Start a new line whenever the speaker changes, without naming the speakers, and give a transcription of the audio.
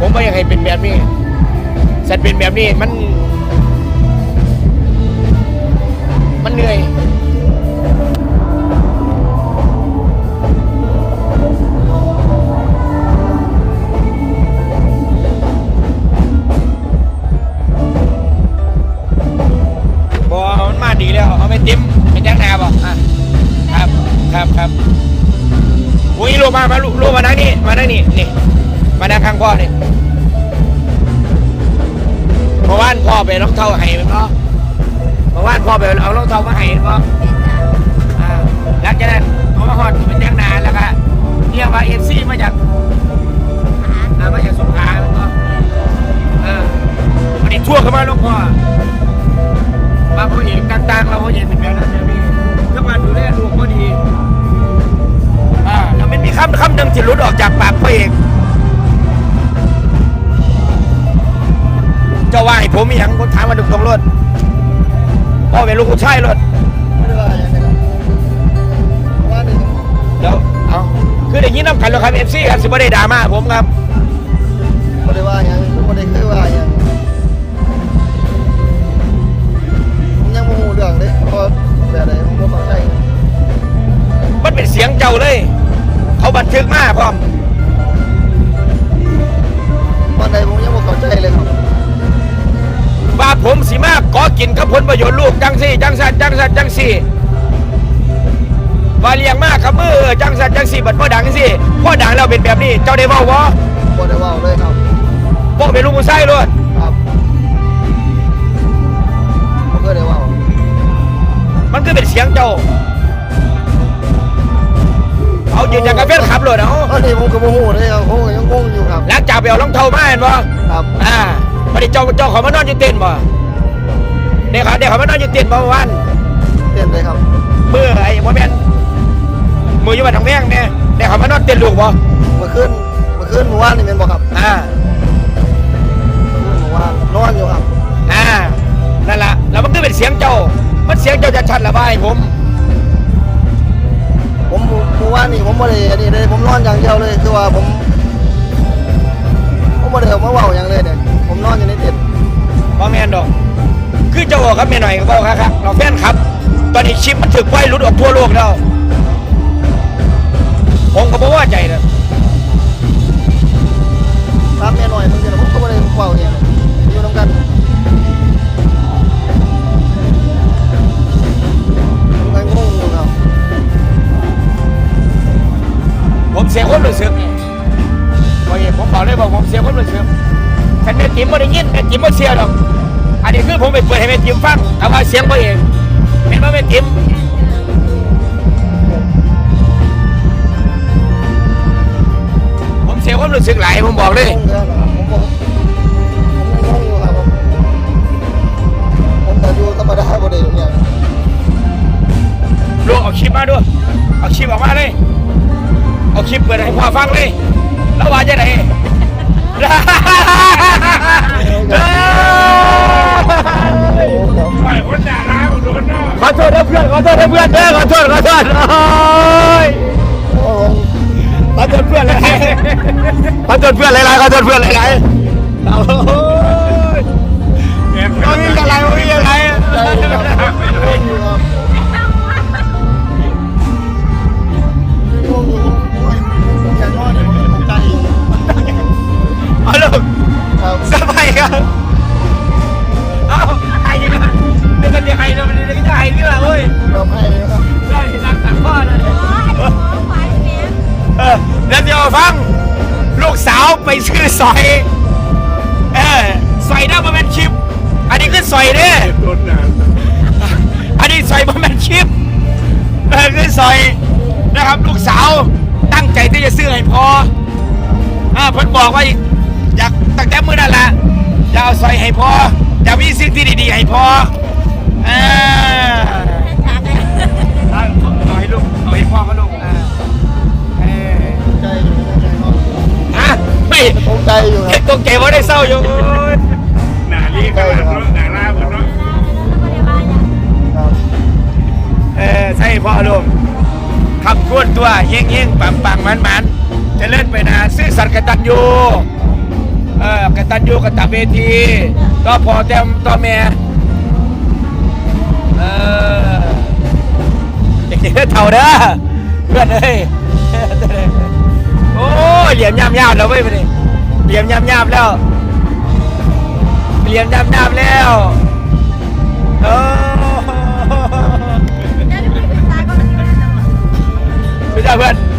ผมไม่อยากให้เป็นแบบนี้สัตว์เป็นแบบนี้มัน มันเหนื่อยบอมันมาดีแล้วเอาไปติ้มเป็นแจ้งนาบอกอะครับครับครับอุ้ยลูกมามาลูกลูกมานั่งนี่มานั่งนี่นี่มานั่งข้างพ่อนี่ เมื่อวานพ่อไปรองเท้าให้มันเนาะเมื่อวานพ่อไปเอารองเท้ามาให้มันเนาะอ่าหลังจากนั้นพอมาหอดเป็นแจ้งนานแล้วก็เรียกว่าเอฟซีมาจาก จ้าว่าให้ผมมีหยังผมถามมาดูตรงรถพ่อเป็นลูกผู้ชายรถ
ไม่ได้ว่าอย่างนั้นว่าหนึ่ง
เดี๋ยวเอาคืออย่างนี้น้ำกันแล้วครับเอฟซีครับสิบ่ได้ด่ามาผมครับ
ไม่ได้ว่าอย่างไม่ได้เคยว่าอย่างผมยังโมโหเรื่องเลยเพราะแบบไหนผมก็เข้าใจ
มันเป็นเสียงเจ้าเลย เขาบันทึกมาพร้อม
ข
อกินกับผลประโยชน์ลูกจังสี่จังสันจังสันจังสี่ว่าเลี้ยงมากครับมือจังสันจังสี่บัดพ่อดังสิพ่อดังเราเป็นแบบนี้เจ้าได้เว้าวะ
บ่ได้ว่าเลยครับ
พ่อเป็นลูกผู้ชายเลย
ครับผมก็ได้ว่า
มันก็เป็นเสียงเจ้า เอายืนจากกาแฟนขับรถเอา
ตอนนี้ผมก็โมโหเลยครับผมก็ยังงงอยู่ครับ
หลังจากไปเอารองเท้ามาเห็นบ่
ครับ
อ่าพอดีเจ้าเจ้าเขอมานอนอยู่เต็นท์บ่ เด็กเขาเด็กเขามานอนอยู่เต็นท์บ่เมื่อวาน
เต้นเลยครับ
มือไอ้บ่แม่นมืออยู่บ้านทางแม่งเนี่ยเด็กเขามานอนเต็นท์ลูกบ่
เมื่อคืนเมื่อคืนเมื่อวานนี่เป็นบ่ครับ
อ่า
เมื่อวานนอนอยู่ครับ
อ่านั่นละแล้วมันก็เป็นเสียงเจ้า มันเสียงเจ้าจะชัดระบายผม
ผมเมื่อวานนี่ผมไม่ได้อันนี้เลยผมนอนอย่างเดียวเลยคือว่าผมผมไม่ได้เอามาเว่าอย่างเลยเนี่ยผมนอนอยู่ในเต็นท์
พ่อแม่นดอกคือเจ้า บอกครับแม่หน่อยก็บอกครับครับเราแฟนครับ ตอนนี้ชิปมันถึกไฟหลุดออกทั่วโลกแล้วผมก็บอกว่าใจนะ
ตามแม่หน่อยบางทีผมก็ไม่ได้เว่าอย่างเลยอยู่ตรงกันผมก็งงอยู่ครับ
ผมเสียความรู้สึกนี่ว่าอย่างผมบอกเลยบอกผมเสียความรู้สึกฉันแม่จิ๋มไม่ได้ยินแม่จิ๋มไม่เสียหรอก อันนี้คือผมไปเปิดให้แม่จิมฟังแต่ว่าเสียงตัวเองเห็นไหมแม่จิมผมเสียความรู้สึกหลายผมบอกเลย
งงอยู่ครับผมผมผมงงอยู่ครับผมผมแต่อยู่ธรรมดาบ่ได้อยู่เนี่ย
ลูกเอาคลิปมาด้วยเอาคลิปออกมาเลยเอาคลิปเปิดให้พ่อฟังเลยแล้วว่าจะไหน
ป ล่อยคนด่าร้ายผมโดนเนา
ขอโทษนะเพื่อนขอโทษนะเพื่อนเด้อขอโทษขอโทษโอ้ยขอโทษเพื่อนหลายๆขอโทษเพื่อนหลายๆขอโทษเพื่อนหลายๆ ซื้อสอย เออสอยได้มาเป็นชิป อันนี้คือสอยเด้
โดนด่า
อันนี้สอยมาเป็นชิป เออคือสอยนะครับลูกสาวตั้งใจที่จะซื้อให้พออ่าเพิ่นบอกว่าอยากตั้งแต่มื้อนั่นแหละจะเอาสอยให้พอจะมีสิ่งที่ดีๆให้พออ่าเอา
ตกใจ
ว่าได้เศร้าอยู่
หนาลีกหลังเนาะหนาล่าบนเนาะ
เออใช่พ่อลมขับก้วนตัวเยี่งเยี่งปังปังมันมันจะเล่นไปนะซื้อสัตย์กตัญยูเออกตัญยูกตเวทีก็พอแต็มต่อแม่เออเด็กๆเท่าเด้อเพื่อนเอ้ยโอ้เหลี่ยมย่ำยาวเล้วเว้ยไปนี่ เหลี่ยมยับยับแล้วเหลี่ยมยับยับแล้วเอ้สุดยอดเพื่อน